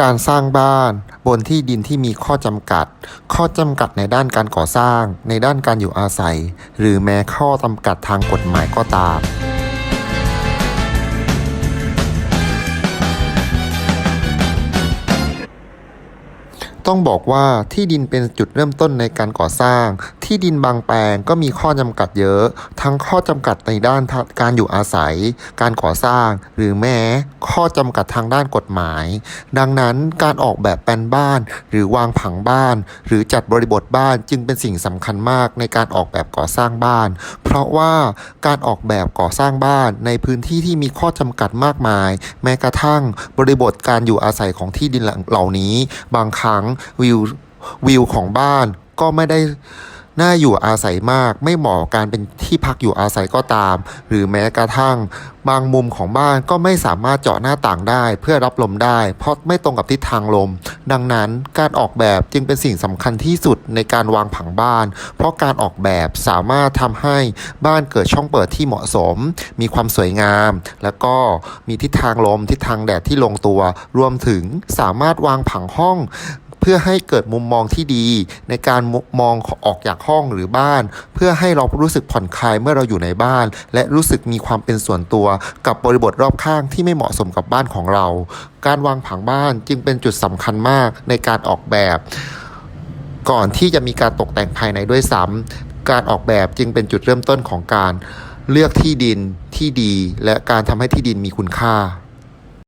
การสร้างบ้านบนที่ดินที่มีข้อจำกัด ข้อจำกัดในด้านการก่อสร้าง ในด้านการอยู่อาศัย หรือแม้ข้อจำกัดทางกฎหมายก็ตาม ต้องบอกว่าที่ดินเป็นจุดเริ่มต้นในการก่อสร้าง ที่ดินบางแปลงก็มีข้อจำกัดเยอะ ทั้งข้อจำกัดในด้านการอยู่อาศัย การก่อสร้าง หรือแม้ข้อจำกัดทางด้านกฎหมาย ดังนั้นการออกแบบแปลนบ้าน หรือวางผังบ้าน หรือจัดบริบทบ้านจึงเป็นสิ่งสำคัญมากในการออกแบบก่อสร้างบ้าน เพราะว่าการออกแบบก่อสร้างบ้านในพื้นที่ที่มีข้อจำกัดมากมาย แม้กระทั่งบริบทการอยู่อาศัยของที่ดินเหล่านี้ บางครั้งวิววิวของบ้านก็ไม่ได้น่าอยู่อาศัยมาก ไม่เหมาะการเป็นที่พักอยู่อาศัยก็ตาม หรือแม้กระทั่ง บางมุมของบ้านก็ไม่สามารถเจาะหน้าต่างได้ เพื่อรับลมได้ เพราะไม่ตรงกับทิศทางลม ดังนั้นการออกแบบจึงเป็นสิ่งสำคัญที่สุดในการวางผังบ้าน เพราะการออกแบบสามารถทำให้บ้านเกิดช่องเปิดที่เหมาะสม มีความสวยงาม แล้วก็มีทิศทางลมทิศทางแดดที่ลงตัว รวมถึงสามารถวางผังห้อง เพื่อให้เกิดมุมมองที่ดี ในการมองออกจากห้องหรือบ้าน เพื่อให้เรารู้สึกผ่อนคลายเมื่อเราอยู่ในบ้าน และรู้สึกมีความเป็นส่วนตัว กับบริบทรอบข้างที่ไม่เหมาะสมกับบ้านของเรา การวางผังบ้านจึงเป็นจุดสำคัญมากในการออกแบบ ก่อนที่จะมีการตกแต่งภายในด้วยซ้ำการออกแบบจึงเป็นจุดเริ่มต้นของการเลือกที่ดินที่ดี และการทำให้ที่ดินมีคุณค่า